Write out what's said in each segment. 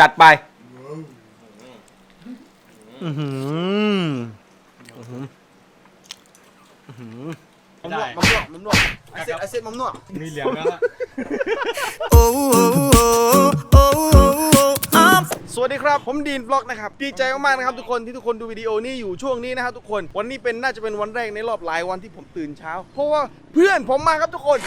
จัดไปอือหืออื้อหืออื้อหือมัมนวกมัมนวกมัมนวกไอเซตไอเซตมัมนวกมีเหลืองแล้วอะสวัสดีครับ ผมดีนบล็อกนะครับ ดีใจมากๆนะครับทุกคนที่ทุกคนดูวิดีโอนี้อยู่ช่วงนี้นะครับทุกคน วันนี้เป็นน่าจะเป็นวันแรกในรอบหลายวันที่ผมตื่นเช้า เพราะว่าเพื่อนผมมาครับทุกคน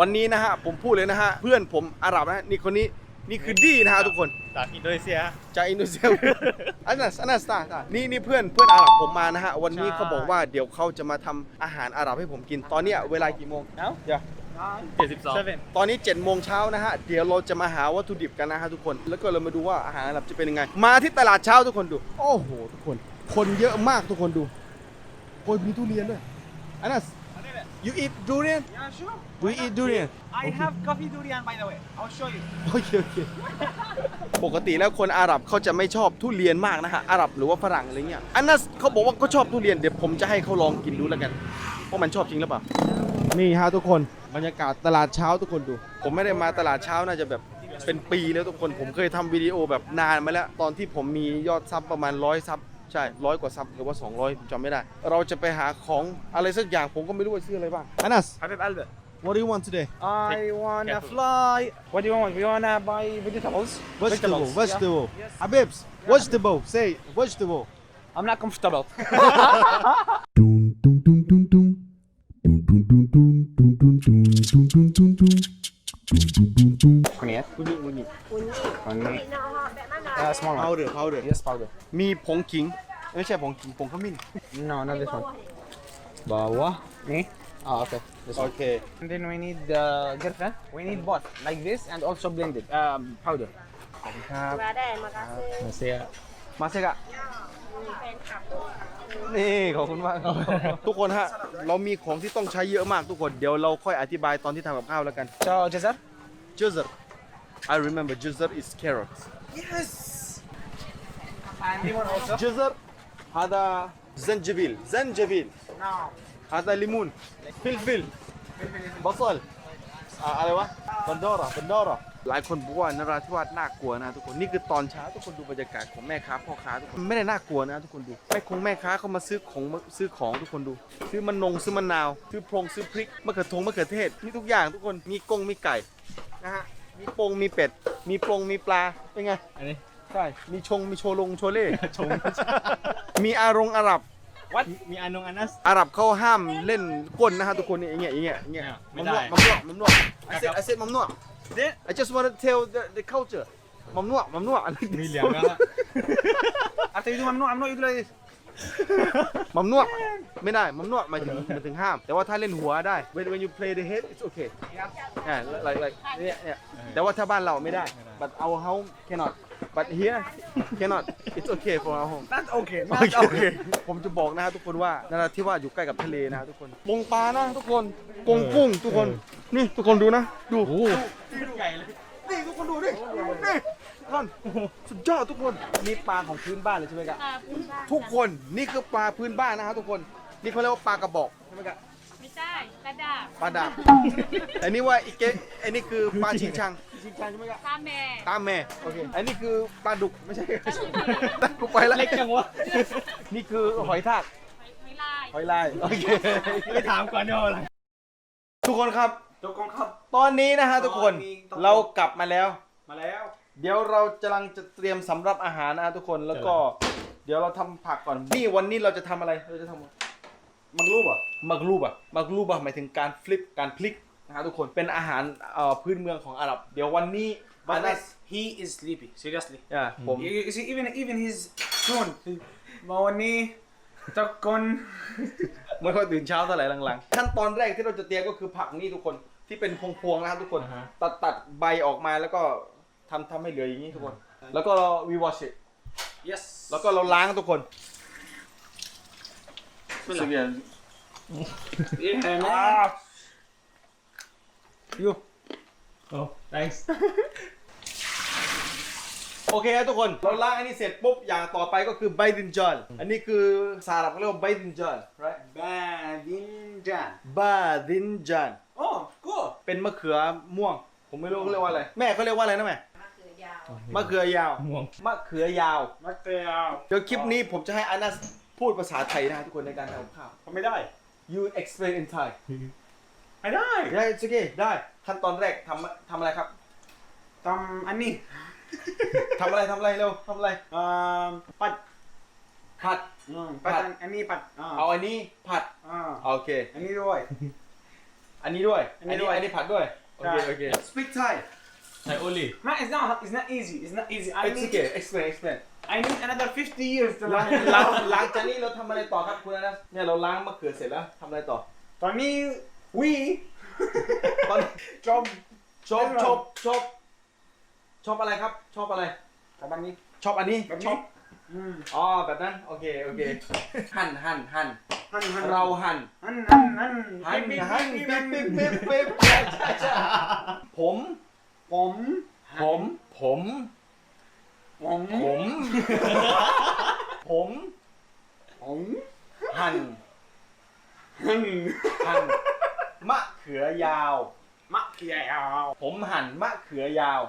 วันนี้นะฮะผมพูดเลยนะฮะเพื่อนผมอาหรับนะนี่คนนี้ นี่คือดีนะฮะทุกคน จากอินโดนีเซีย จากอินโดนีเซีย อันนั้นอันนั้นสตาร์นี่นี่เพื่อนเพื่อนอาหรับผมมานะฮะ วันนี้เขาบอกว่าเดี๋ยวเขาจะมาทำอาหารอาหรับให้ผมกิน ตอนเนี้ยเวลากี่โมงเอ้า เดี๋ยว เจ็ดสิบสองตอนนี้7จ็ดโมงเช้านะฮะ เดี๋ยวเราจะมาหาวัตถุดิบกันนะฮะทุกคน แล้วก็เรามาดูว่าอาหารอาหรับจะเป็นยังไง มาที่ตลาดเช้าทุกคนดู โอ้โหทุกคน คนเยอะมากทุกคนดูโอ้ยมีทุเรียนด้วย อันนั้น you eat durian Yeah, sure. do you eat durian I have coffee durian, by the way. I'll show you. โอเคโอเคปกติแล้วคนอาหรับเขาจะไม่ชอบทุเรียนมากนะฮะอาหรับหรือว่าฝรั่งอะไรเงี้ยอันนั้นเขาบอกว่าเขาชอบทุเรียนเดี๋ยวผมจะให้เขาลองกินดูแล้วกันว่ามันชอบจริงหรือเปล่านี่ฮะทุกคนบรรยากาศตลาดเช้าทุกคนดู ผมไม่ได้มาตลาดเช้าน่าจะแบบเป็นปีแล้วทุกคนผมเคยทำวิดีโอแบบนานมาแล้ว ตอนที่ผมมียอดซับประมาณร้อยซับ ใช่ร้อยกว่าซับหรือว่า200ผมจำไม่ได้ เราจะไปหาของอะไรสักอย่างผมก็ไม่รู้ว่าซื้ออะไรบ้างอันนัส Habib Albert. what do you want today I wanna careful. fly. What do you want? We wanna buy vegetables. vegetable Vegetables, vegetable Yes. Habibs vegetable say vegetable Yeah. I'm not comfortable. Dun dun dun dun dun. Dun dun dun dun dun dun dun dun dun dun dun. Dun dun dun dun. Kunyit. Kunyit, kunyit. Kunyit. Yeah, small one. powder powder Yes, powder. มีผงขิงไม่ใช่ผงขิงผงขมิ้น No, not this one. Bawah. Me? Oh, okay. This โอ one. เค And then we need the uh, girfa. We need both, like this, and also blended. Um, powder. มาได้มากาซื้อ Masaya. มาเซกะมีแฟนคลับนี่ขอบคุณมากทุกคนฮะ เรามีของที่ต้องใช้เยอะมากทุกคน เดี๋ยวเราค่อยอธิบายตอนที่ทำกับข้าวแล้วกัน So, Jazar? Juzzer I remember Juzzer is carrots Yes. And lemon also. Juzzer هذا زنجبيل زنجبيل No. هذا ليمون فلفل بصلอ่าอะไรวะบันดอราบันดอราหลายคนบอกว่านราธิวาสน่ากลัวนะทุกคนนี่คือตอนเช้าทุกคนดูบรรยากาศของแม่ค้าพ่อค้าทุกคนไม่ได้น่ากลัวนะทุกคนดูแม่คงแม่ค้าเขามาซื้อของมาซื้อของทุกคนดู ซื้อมันนงซื้อมะนาวซื้อพรงซื้อพริกมะเขือทงมะเขือเทศมีทุกอย่างทุกคนมีกงมีไก่นะฮะ มีปงมีเป็ด มีปรงมีปลาเป็นไง อันนี้ ใช่ มีชงมีโชลงโชเล่ชง มีอารงอาหรับ วัด มีอันนงอันนัส อาหรับเขาห้ามเล่นก้นนะฮะทุกคนเนี่ยอย่างเงี้ยอย่างเงี้ยอย่างเงี้ยไม่มัมได้ นวกมัมนวกมัมนวก I said I said มัมนวกเนี่ย I just want to tell the the culture มัมนวกมัมนวกอะไรมีเหลืองแล้วอะ After you do mamnu, mamnu, you do like this. มัมนวกไม่ได้มัมนวกหมายถึงหมายถึงห้าม แต่ว่าถ้าเล่นหัวได้ when when you play the head it's okay อ่า like like เนี่ยเนี่ยแต่ว่าถ้าบ้านเราไม่ได้ but our home cannot but here cannot it's okay for our home Not okay. โอ Not เคโอเค okay. ผมจะบอกนะฮะทุกคนว่านราธิวาสอยู่ใกล้กับทะเลนะฮะทุกคนปงปลานะทุกคนกงกุ้งทุกคน นี่ทุกคนดูนะ ดูโอ้ใหญ่เลยนี่ทุกคนดูดินี่ทุก คนสุดยอดทุกคนนี่ปลาของพื้นบ้านเลยใช่ไหมครับอ่าพื้นบ้านทุกคนนี่คือปลาพื้นบ้านนะฮะทุกคนนี่เขาเรียกว่าปลากระบอกใช่ไหมครับไม่ใช่กระดาษปลาดาบอันนี้ว่าอีเกะอันนี้คือปลาชิงชังชิงชังใช่ไหมครับตาแม่ตามแม่โอเคอันนี้คือปลาดุกไม่ใช่ตัดกูไปแล้วเล็กจังวะนี่คือหอยทากไม่ไล่หอยลายโอเคไม่ถามก่อนเดี๋ยวอะไรทุกคนครับทุกคนครับ ตอนนี้นะฮะทุกคนตอนนี้ทุกคนเรากลับมาแล้วมาแล้ว เดี๋ยวเรากำลังจะเตรียมสำรับอาหารนะฮะทุกคนแล้วก็ เดี๋ยวเราทำผักก่อน นี่วันนี้เราจะทำอะไรเราจะทำมักรูบอะมักรูบอะมักรูบอะหมายถึงการฟลิปการพลิกนะฮะทุกคนเป็นอาหารเอ่อพื้นเมืองของอาหรับ เดี๋ยววันนี้ But อันนั้น he is sleepy. Seriously. อะผม You, you see, even even his tone. Mawani, takon. ไม่ค่อยตื่นเช้าเท่าไหร่หลังๆ ขั้นตอนแรกที่เราจะเตรียมก็คือผักนี่ทุกคนที่เป็นพวงๆนะครับทุกคนอ่าฮะตัดตัดใบออกมาแล้วก็ ทำทำให้เหลืออย่างนี้ทุกคน แล้วก็วีวอช it Yes. แล้วก็เราล้างทุกคน Bismillah. Yeah, man. You โอ้ thanks โอเคครับทุกคน เราล้างอันนี้เสร็จปุ๊บ อย่างต่อไปก็คือใบดินจอนอันนี้คือภาษาอาหรับเขาเรียกว่าใบดินจอน right Badinjan. บาดินจอน Oh, cool. เป็นมะเขือม่วง ผมไม่รู้เขาเรียกว่าอะไร แม่เขาเรียกว่าอะไรนะแม่ มะเขือยมะเขือยาวม่วง มะเขือยาว มะเขือเดี๋ยวคลิปนี้ผมจะให้อานัสพูดภาษาไทยนะทุกคนในการทำกับข้าว ทำไม่ได้ you explain in Thai ไม่ได้ได้ it's okay ได้ขั้นตอนแรกทำทำอะไรครับทำอันนี้ทำอะไรทำอะไรเร็วทำอะไรเอ่อปัดผัดอืมปัดผัดอันอันนี้ปัดอ่าเอาอันนี้ผัดอ่าโอเค อันนี้ด้วย อันนี้ด้วย อันนี้ด้วย อันนี้ผัดด้วย โอเคใช่โอเค speak Thai Thai only Man, it's not. It's not easy. It's not easy. I it's need. okay explain explain I need another 50 years to หลัง learn. หลังหลังจากนี้เราทำอะไรต่อครับคุณอนัสเนี่ยเราล้างมะเขือเสร็จแล้วทำอะไรต่อตอนนี้วีตอนจมชอบชอบชอบชอบอะไรครับ ชอบอะไรทำอันนี้ชอบอันนี้แบบชนี้อบอืมอ๋อแบบนั้นโอเคโอเคหั่นหั่นหั่นหั่นหั่นเราหั่นหั่นหั่นหั่นหั่นปิ๊บหั่นปิ๊ปิ๊บบปิ๊ปิ๊บบปิ๊บปิ๊บใช่ใช่ใช่ผม ผมผม ผม ผมผม ผม ผมหั่น หั่นหั่น มะเขือยาว มะเขือยาว ผมหั่นมะเขือยาว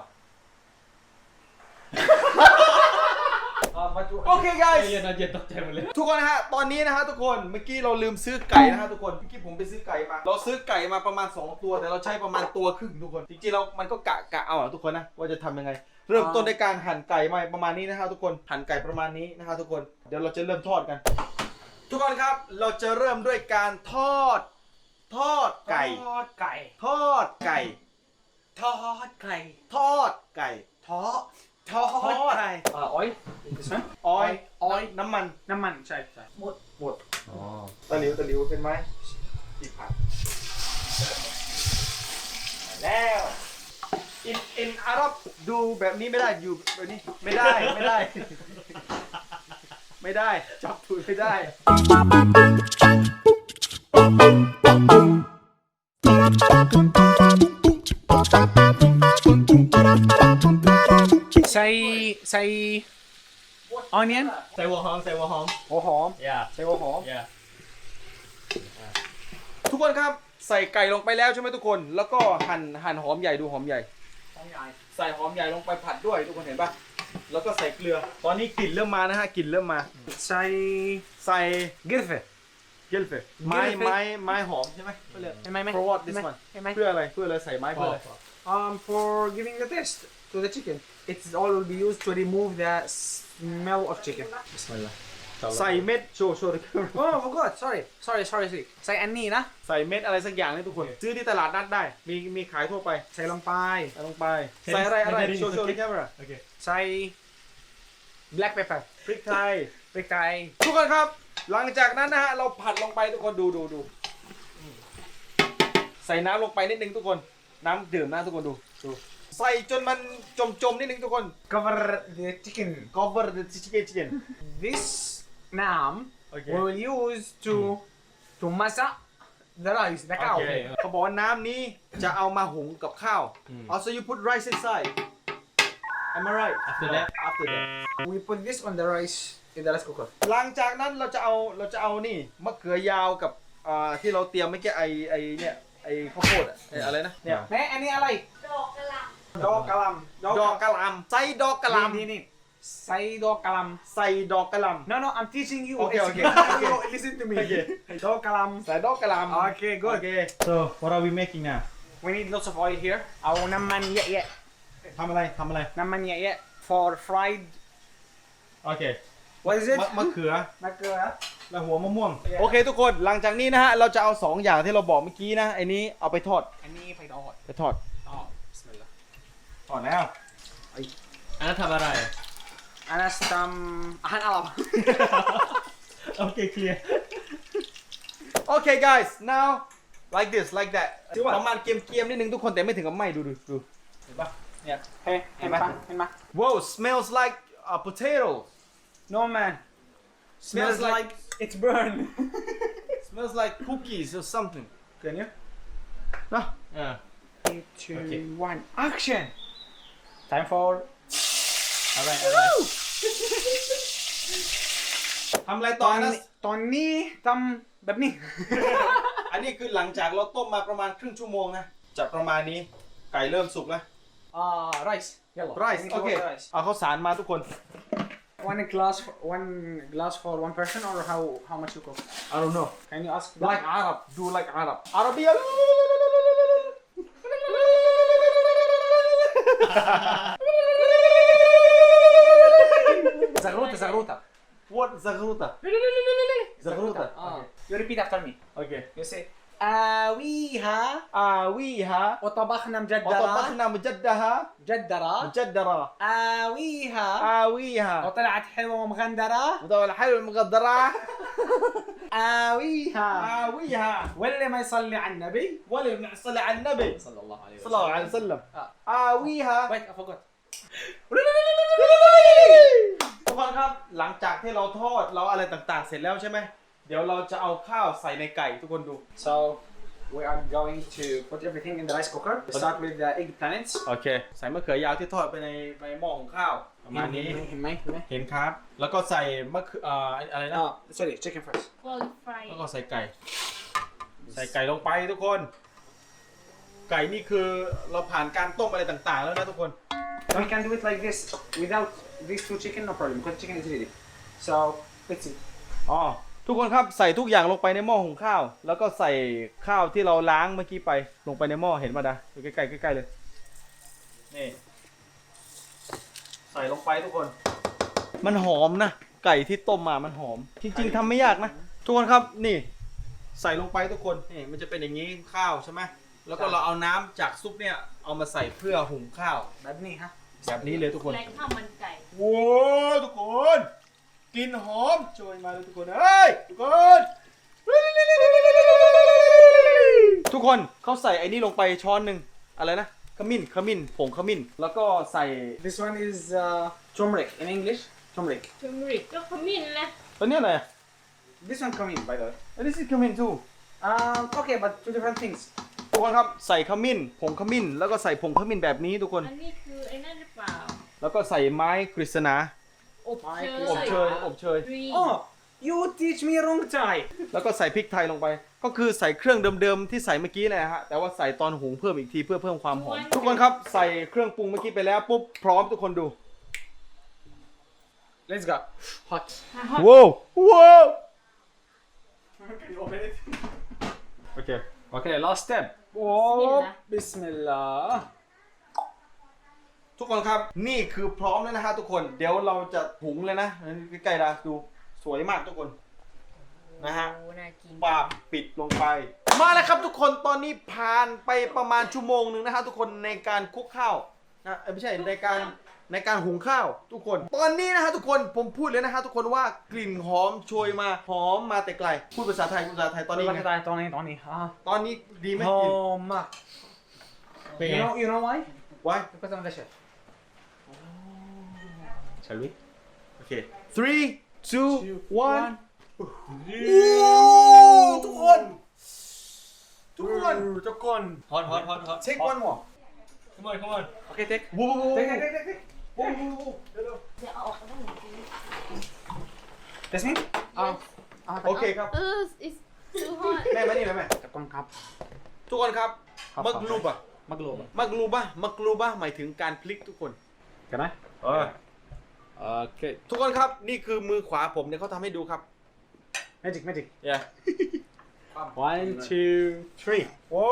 Uh, but you- โอเค guys เย็นนะเย็นตกใจหมดเลย ทุกคนนะฮะ ตอนนี้นะฮะทุกคน เมื่อกี้เราลืมซื้อไก่นะฮะทุกคน เมื่อกี้ผมไปซื้อไก่มา เราซื้อไก่มาประมาณ 2 ตัว แต่เราใช้ประมาณตัวครึ่งทุกคน จริงๆเรามันก็กะกะเอาอะทุกคนนะ ว่าจะทำยังไง เริ่มต้นในการหั่นไก่มาประมาณนี้นะฮะทุกคน หั่นไก่ประมาณนี้นะฮะทุกคน เดี๋ยวเราจะเริ่มทอดกัน ทุกคนครับ เราจะเริ่มด้วยการทอด ทอดไก่ ทอดไก่ ทอดไก่ ทอดไก่ ทอดไก่ ทอดทอดไก่ Uh, oil. This one. ออยออยน้ำมันน้ำมันใช่ใช่หมดตะหลิวตะหลิวเป็นไหมอีกผัดแล้วอินอินอารับดูแบบนี้ไม่ได้อยู่แบบนี้ไม่ได้ไม่ได้ ไม่ได้จับถูกไม่ได้ใส่ ใส่ onion ใส่หัวหอมใส่หัวหอมหัวหอม yeah ใส่หัวหอม yeah ทุกคนครับใส่ไก่ลงไปแล้วใช่ไหมทุกคน แล้วก็หั่นหั่นหอมใหญ่ดูหอมใหญ่ ใส่หอมใหญ่ลงไปผัดด้วยทุกคนเห็นปะแล้วก็ใส่เกลือ ตอนนี้กลิ่นเริ่มมานะฮะกลิ่นเริ่มมา ใส่ใส่ gilfe เกลเฟไม้ Gilfe ไม้ไม้หอมใช่ไหมเขาเรียกเห็นไหมไหม For what this เห็นไหม one เห็นไหมเพื่ออะไรเพื่ออะไรใส่ไม้เพื่ออะไร Um, for giving the taste to the chicken. It's all will be used to remove the smell of chicken. ใส่เม็ดโชว์โชว์ Oh, I forgot. Sorry. Sorry, sorry, sorry. ใส่อันนี้นะ ใส่เม็ดอะไรสักอย่างนี่ทุกคน ซื้อที่ตลาดนัดได้ มีมีขายทั่วไป ใส่ลงไปใส่ลงไป ใส่อะไรอะไร Heading โชว์โชว์ is ใน okay แคมเปญ okay ใส่ black pepper พริกไทยพริกไทยทุกคนครับ หลังจากนั้นนะฮะ เราผัดลงไปทุกคนดูดูดู ใส่น้ำลงไปนิดนึงทุกคน น้ำดื่มนะทุกคนดูดู ใส่จนมันจมจมๆนิดนึงทุกคน cover the chicken cover the chicken chicken this nam Okay. we will use to to masak the rice the cow Okay. เขาบอกว่าน้ำนี้จะเอามาหุงกับข้าวอืม also you put rice inside am I right After that? after that we put this on the rice in the rice cooker หลังจากนั้นเราจะเอาเราจะเอานี่มะเขือยาวกับอ่าที่เราเตรียมเมื่อกี้ไอไอเนี่ยไอข้าวโพดอะไออะไรนะเนี่ยแม่อันนี้อะไร ดอกกระหล่ดอกกะหล่ำดอกกะหล่ำใส่ดอกกะหล่นี่นี่ใส่ดอกกะหล่ำใส่ดอกกะหล่ำำ no no I'm teaching you Okay, It's- okay, you okay. listen to me Okay. ดอกกะหล่ใส่ดอกกะหล่ำ Okay, good. โอเค so what are we making now ำ we need lots of oil here เอาน้ำมันเยอะทำอะไรทำอะไรๆน้ำมันเยอะๆ for fried โอเค what is it มะมะเขือมะเขือแล้วหัวมะม่วง โอเคทุกคนหลังจากนี้นะฮะ เราจะเอาสองอย่างที่เราบอกเมื่อกี้นะไอ้นี้เอาไปทอด อันนี้ไปทอด ไปทอด ทอด bismillah ทอดแล้ว อันนั้นทำอะไรอันนั้นทำอาหารอาหรับ โอเคเคลียร์โอเค guys now like this like that จริงปะประมาณเกรียมๆนิดนึงทุกคนแต่ไม่ถึงกับไหม้ดูดูดูเห็นปะเนี่ยเฮ้ยเห็นไหมเห็นไหม wow smells like a potato no man smells Smells like- like it's burned smells like cookies or something can you นะ อ่า three two one action time for อะไรอะไรทำอะไรตอนนี้ตอนนี้ทำแบบนี้ อันนี้คือหลังจากเราต้มมาประมาณครึ่งชั่วโมงนะจะประมาณนี้ไก่เริ่มสุกแล้วอ่า rice. Yellow. rice โอเค rice. เอาข้าวสารมาทุกคน One glass, one glass for one person, or how how much you cook? I don't know Can you ask? like Arab do like Arab Arabia زغروطة زغروطة. وات زغروطة. زغروطة. يو ريبيت after مي أوكي يو سي آويها. آويها. وطبخنا مجدرة وطبخنا مجدها مجدرة. مجدرة. آويها. آويها. وطلعت حلوة ومغندرة. وطلعت حلوة ومغندرة. آويها آويها واللي ما يصلي على النبي ولي بنصلي على النبي صلى الله عليه صلى الله عليه وسلم آه. آويها Wait, I forgot. ทุกคนครับหลังจากที่เราทอดเราอะไรต่างๆ เสร็จแล้วใช่ไหมเดี๋ยวเราจะเอาข้าวใส่ในไก่ทุกคนดู So we are going to put everything in the rice cooker. We start with the eggplants. โอเค ใส่มะเขือยาวที่ทอดไปในในหม้อของข้าว ประมาณนี้ เห็นไหมเห็นไหมเห็นครับ แล้วก็ใส่มะเขือเอ่ออะไรนะ Ah, sorry, chicken first. โฟลฟรายแล้วก็ใส่ไก่ ใส่ไก่ลงไปทุกคน ไก่นี่คือเราผ่านการต้มอะไรต่างๆ แล้วนะทุกคน We can do it like this without these two chicken, no problem, because chicken is ready. So let's see. อ๋อทุกคนครับใส่ทุกอย่างลงไปในหม้อหุงข้าว แล้วก็ใส่ข้าวที่เราล้างเมื่อกี้ไปลงไปในหม้อเห็นมาดาดูใกล้ๆใกล้ๆเลยนี่ ใส่ลงไปทุกคน มันหอมนะ ไก่ที่ต้มมามันหอม จริง ๆทำไม่ยากนะ ทุกคนครับนี่ ใส่ลงไปทุกคนนี่มันจะเป็นอย่างนี้ข้าวใช่ไหมแล้วก็เราเอาน้ำจากซุปเนี่ยเอามาใส่เพื่อหุงข้าวแบบนี้ฮะแบบนี้เลยทุกคน แรงข้าวมันไก่โว้ยทุกคนกลินหอมโชยมาเลยทุกคนเฮ้ยทุกคน ทุกคนเขาใส่ไอ้นี่ลงไปช้อนหนึ่งอะไรนะ ขมิ้นขมิ้นผงขมิ้น แล้วก็ใส่ This one is uh, turmeric in English. Turmeric. ทูมริกก็ขมิ้นนะตัวเนี้ยอะไร This one come in, by the way. อันนี้คือขมิ้นทู Um, okay, but two different things. ทุกคนครับใส่ขมิ้นผงขมิ้น แล้วก็ใส่ผงขมิ้นแบบนี้ทุกคน อันนี้คือไอ้นั่นหรือเปล่า แล้วก็ใส่ไม้กฤษณาอบเชยอบเชยอบเชยรี Oh, you teach me wrong Thai. แล้วก็ใส่พริกไทยลงไป ก็คือใส่เครื่องเดิมๆที่ใส่เมื่อกี้แหละฮะแต่ว่าใส่ตอนหุงเพิ่มอีกทีเพื่อเพิ่มความหอมทุกคนครับใส่เครื่องปรุงเมื่อกี้ไปแล้วปุ๊บพร้อมทุกคนดู Let's go. Hot. ว้าวว้าว Can you open it? โอเค Okay, last step. Oh, Bismillah. ทุกคนครับนี่คือพร้อมแล้วนะฮะทุกคนเดี๋ยวเราจะหุงเลยนะใกล้ๆดาดูสวยมากทุกคน นะฮะโอ้น่ากินปาบปิดลงไป มาแล้วครับทุกคนตอนนี้ผ่านไปประมาณชั่วโมงหนึ่งนะฮะทุกคนในการคลุกข้าวนะเอ้ยไม่ใช่ในการในการหุงข้าวทุกคน ตอนนี้นะฮะทุกคนผมพูดเลยนะฮะทุกคนว่ากลิ่นหอมโชยมาหอมมาแต่ไกลพูดภาษาไทยพูดภาษาไทยตอนนี้ไง Tony, Tony. Ah. ตอนนี้ดีไหมกลิ่น Oh, ma. เป็นไง You know, you know why? ไว้ Because I'm the chef. shall we โอเค three two one โอ้ ทุกคน ทุกคนทุกคนฮอตฮอตฮอตฮอต take one more come on come on Okay, take. วู้วู้วู้ Take, take, take, take, take. วู้วู้วู้เร็วเดี๋ยวเอาออกมาหนึ่งที That's me? Ah. Ah, ๆโอเคครับเออ it's too hot แม่มานี่เลยแม่ทุกคนครับ ทุกคนครับครับมักลูบะมักโลบมักลูบะมักลูบะหมายถึงการพลิกทุกคนกันไหมเออโอเค ทุกคนครับนี่คือมือขวาผมเนี่ยเขาทำให้ดูครับ magic magic เย้ one two three โอ้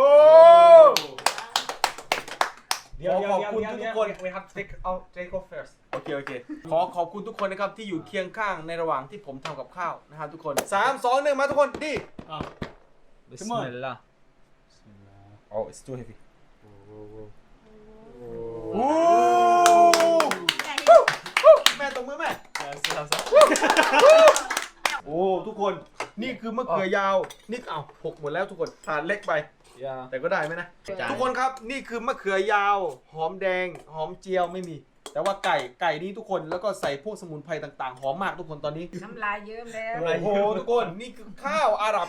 เดี๋ยวขอขอบคุณทุกๆคน we have to take out take off first โอเค โอเค ขอขอบคุณทุกคนนะครับที่อยู่เคียงข้างในระหว่างที่ผมทำกับข้าวนะครับทุกคนสามสองหนึ่งมาทุกคนดิ Bismillah Oh it's too heavy โอ้แม่ตรงมือแม่ โอ้ทุกคนนี่คือมะเขือยาวนี่เอาหกหมดแล้วทุกคนทานเล็กไป yeah แต่ก็ได้ไหมนะ ทุกคนครับนี่คือมะเขือยาว หอมแดง หอมเจียวไม่มี แต่ว่าไก่ไก่นี่ทุกคนแล้วก็ใส่พวกสมุนไพรต่างๆ หอมมากทุกคนตอนนี้ น้ำลายเยิ้มแล้ว โอ้โหทุกคนนี่คือข้าวอาหรับ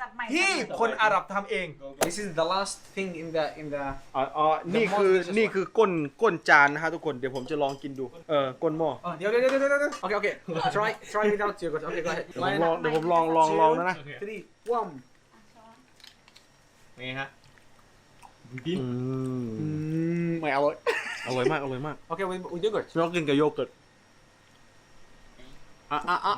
สับใหม่ที่คนอาหรับทำเอง this is the last thing in the in the อ๋ออ๋อนี่คือ most delicious นี่คือก้น ก้นจานนะฮะทุกคน เดี๋ยวผมจะลองกินดู เออ ก้นหม้อ oh เดี๋ยวเดี๋ยวเดี๋ยวเดี๋ยวเดี๋ยว okay okay try try without yogurt okay go ahead เดี๋ยวผมลอง เดี๋ยวผมลองลองลองนะนะ three one นี่ฮะอืม mm, ไม่อร่อยอร่อยมาก อร่อยมาก Okay, with, with yogurt. เรากินกับโยเกิร์ต Ah, ah,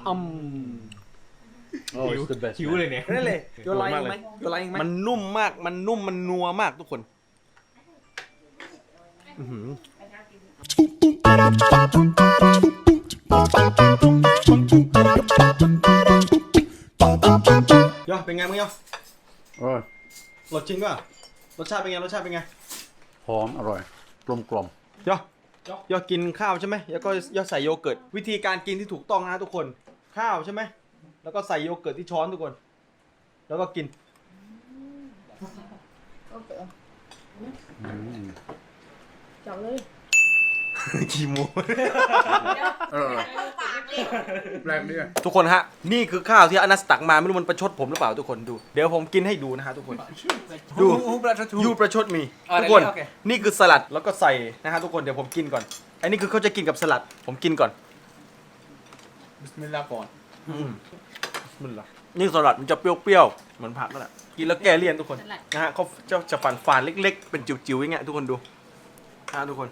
ah, um. Oh, it's the best. หิวเลยเนี่ย Really? You're lying, Normally. man. You're lying, มัน man. นุ่มมาก มันนุ่ม มันนัวมากทุกคน อื้อหือเดี๋ยวเป็นไงมึงเดี๋ยวอร่อยรสจริงป่ะรสชาติเป็นไง รสชาติเป็นไงหอมอร่อย กลมกล่อมย่อย่อกินข้าวใช่ไหมแล้วก็ย่อใส่โยเกิร์ต วิธีการกินที่ถูกต้องนะทุกคน ข้าวใช่ไหม แล้วก็ใส่โยเกิร์ตที่ช้อนทุกคน แล้วก็กินจับเลยขี้มูเออแปลกดีอะทุกคนฮะ นี่คือข้าวที่อนัสตักมาไม่รู้มันประชดผมหรือเปล่าทุกคนดู เดี๋ยวผมกินให้ดูนะฮะทุกคน ดู Who, who brought it to ยูประชดมี อ๋อทุกคนได้เลยโอเค นี่คือสลัดแล้วก็ใส่นะฮะทุกคนเดี๋ยวผมกินก่อน อันนี้คือเขาจะกินกับสลัด ผมกินก่อน Bismillah ก่อน มันเหรอนี่สลัดมันจะเปรี้ยวๆเหมือนผักนั่นแหละกินแล้วแก้เลี่ยนทุกคนนะฮะเขาจะจะฝานฝานๆเล็ก ๆ เป็นจิ๋วๆอย่างเงี้ยทุกคนดูนะฮะทุกคน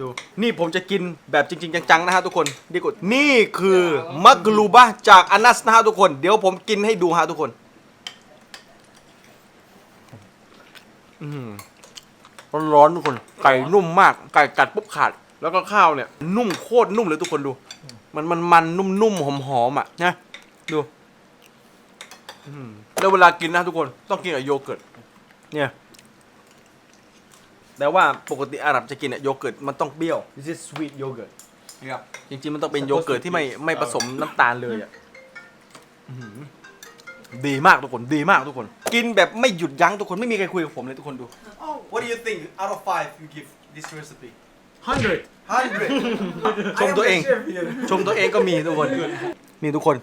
ดู นี่ผมจะกินแบบจริง ๆ จังๆนะฮะทุกคนดีกว่านี่คือมักลูบะจากอนัสนะฮะทุกคน เดี๋ยวผมกินให้ดูฮะทุกคน อืมร้อนๆทุกคน ไก่นุ่มมากไก่กัดปุ๊บขาด แล้วก็ข้าวเนี่ย นุ่มโคตรนุ่มเลยทุกคนดู มันมันมันนุ่มๆหอมๆอะนะดูอืม แล้วเวลากินนะทุกคนต้องกินกับโยเกิร์ตเนี่ย แต่ว่าปกติอาหรับจะกินอะโยเกิร์ตมันต้องเปรี้ยว this is sweet yogurt Yeah. จริงๆมันต้องเป็นโยเกิร์ตที่ไม่ไม่ผสมน้ำตาลเลยอะอื้อหือดีมากทุกคนดีมากทุกคน กินแบบไม่หยุดยั้งทุกคนไม่มีใครคุยกับผมเลยทุกคนดู What do you think out of five you give this recipe 100. 100 ชมตัวเอง ชมตัวเองก็มีทุกคน นี่ทุกคน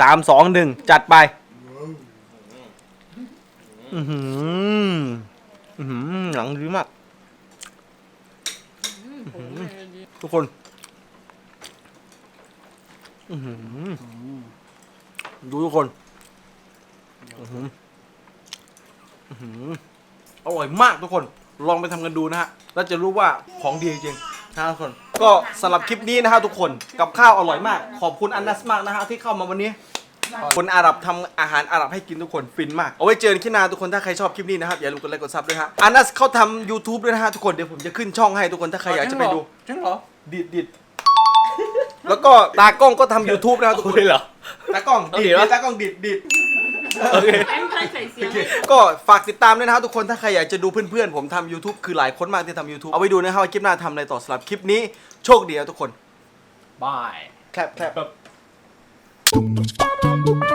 สามสองหนึ่งจัดไป อือหือ อื้อหือหนังดีมากทุกคน อื้อหือ ดูทุกคน อื้อหือ อื้อหือ อร่อยมากทุกคน ลองไปทำกันดูนะฮะ แล้วจะรู้ว่าของดีจริงนะทุกคน ก็สำหรับคลิปนี้นะฮะทุกคน กับข้าวอร่อยมาก ขอบคุณอันนัสมากนะฮะที่เข้ามาวันนี้ คนอาหรับทำอาหารอาหรับให้กินทุกคนฟินมาก เอาไว้เจอกันที่หนาทุกคนถ้าใครชอบคลิปนี้นะครับอย่าลืมกดไลค์กดซับด้วยฮะอันนัสเขาทำ YouTube ด้วยนะฮะทุกคนเดี๋ยวผมจะขึ้นช่องให้ทุกคนถ้าใครอยากจะไปดูจริงเหรอดิดดิดแล้วก็ตากล้องก็ทำ YouTube นะครับทุกคนเหรอตากล้องดิดเอาดิวะดิดตากล้องดิดดิดโอเคแอมใครใส่เสียงให้ก็ฝากติดตามด้วยนะครับทุกคนถ้าใครอยากจะดูเพื่อนๆ ผมทำ YouTube คือหลายคนมากที่ทำ YouTube เอาไว้ดูนะครับว่าคลิปหน้าทำอะไรต่อสำหรับคลิปนี้ โชคดีนะทุกคน Bye. แคปแคป Boom,